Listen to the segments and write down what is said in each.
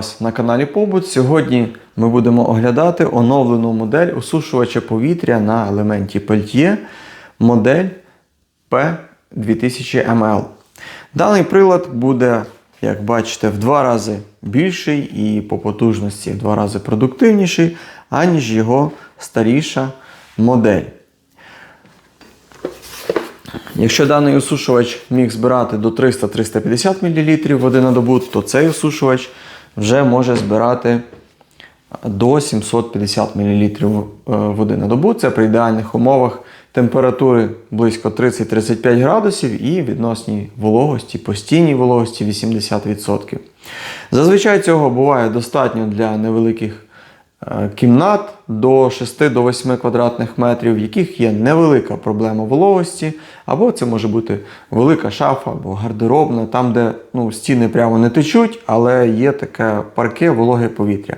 вас на каналі Побут. Сьогодні ми будемо оглядати оновлену модель осушувача повітря на елементі Peltier модель P2000ML. Даний прилад буде, як бачите, в два рази більший і по потужності в два рази продуктивніший, аніж його старіша модель. Якщо даний осушувач міг збирати до 300-350 мл води на добу, то цей осушувач вже може збирати до 750 мл води на добу. Це при ідеальних умовах температури близько 30-35 градусів і відносній вологості, постійній вологості 80%. Зазвичай цього буває достатньо для невеликих е, кімнат до 6 до 8 квадратних метрів, в яких є невелика проблема вологості, або це може бути велика шафа або гардеробна, там, де ну, стіни прямо не течуть, але є таке парке вологе повітря.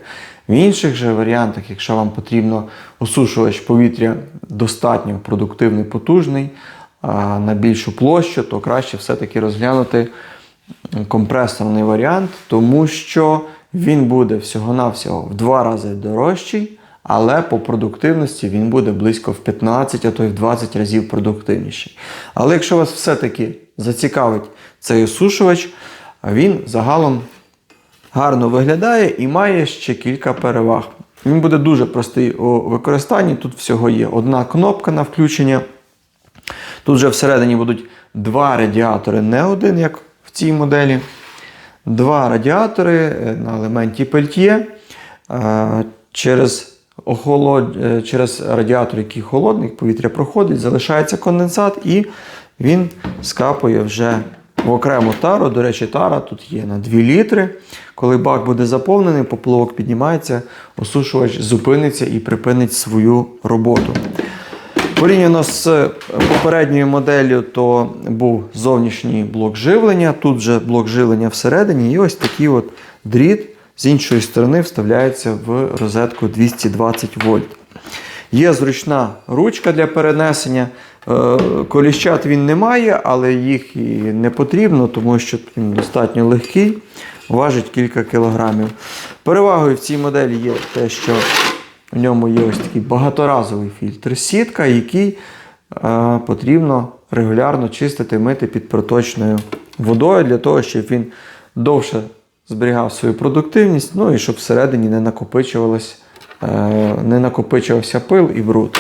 В інших же варіантах, якщо вам потрібно осушувач повітря достатньо продуктивний, потужний, на більшу площу, то краще все-таки розглянути компресорний варіант, тому що він буде всього-навсього в два рази дорожчий, але по продуктивності він буде близько в 15, а то й в 20 разів продуктивніший. Але якщо вас все-таки зацікавить цей осушувач, він загалом гарно виглядає і має ще кілька переваг. Він буде дуже простий у використанні. Тут всього є одна кнопка на включення. Тут вже всередині будуть два радіатори, не один, як в цій моделі. Два радіатори е, на елементі Peltier. Е, Через, охолод... е, через радіатор, який холодний, повітря проходить, залишається конденсат і він скапує вже в окрему тару. До речі, тара тут є на 2 літри. Коли бак буде заповнений, поплавок піднімається, осушувач зупиниться і припинить свою роботу. Порівняно з попередньою моделлю, то був зовнішній блок живлення, тут вже блок живлення всередині, і ось такий от дріт з іншої сторони вставляється в розетку 220 вольт. Є зручна ручка для перенесення. Е, Коліщат він не має, але їх і не потрібно, тому що він достатньо легкий, важить кілька кілограмів. Перевагою в цій моделі є те, що в ньому є ось такий багаторазовий фільтр сітка, який е, потрібно регулярно чистити, мити під проточною водою для того, щоб він довше зберігав свою продуктивність, ну і щоб всередині не е, не накопичувався пил і бруд.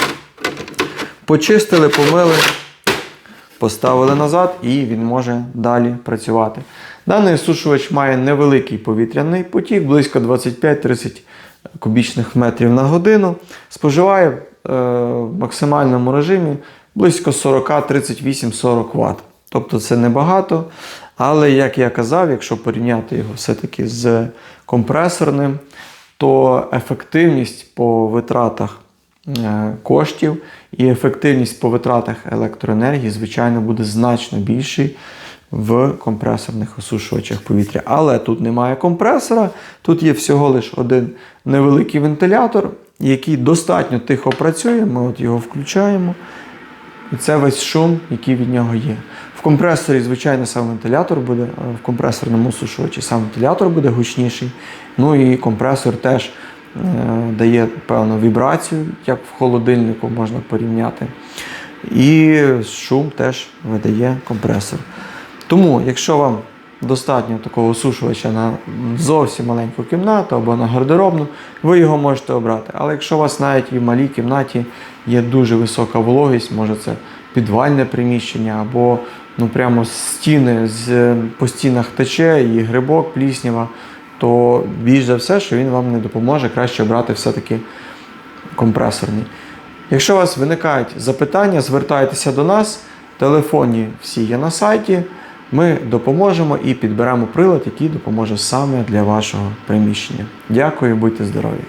Почистили, помили, поставили назад і він може далі працювати. Даний сушувач має невеликий повітряний потік, близько 25-30 кубічних метрів на годину. Споживає е, в максимальному режимі близько 40-38-40 Вт. Тобто це небагато. Але, як я казав, якщо порівняти його все-таки з компресорним, то ефективність по витратах е, коштів і ефективність по витратах електроенергії, звичайно, буде значно більший в компресорних осушувачах повітря. Але тут немає компресора, тут є всього лише один невеликий вентилятор, який достатньо тихо працює. Ми от його включаємо. І це весь шум, який від нього є. В компресорі, звичайно, сам вентилятор буде, в компресорному осушувачі сам вентилятор буде гучніший. Ну і компресор теж е, дає певну вібрацію, як в холодильнику можна порівняти. І шум теж видає компресор. Тому, якщо вам достатньо такого осушувача на зовсім маленьку кімнату або на гардеробну, ви його можете обрати. Але якщо у вас навіть і в малій кімнаті є дуже висока вологість, може це підвальне приміщення або ну прямо стіни з по стінах тече і грибок, пліснява, то більш за все, що він вам не допоможе, краще обрати все-таки компресорний. Якщо у вас виникають запитання, звертайтеся до нас. Телефонні всі є на сайті. Ми допоможемо і підберемо прилад, який допоможе саме для вашого приміщення. Дякую, будьте здорові!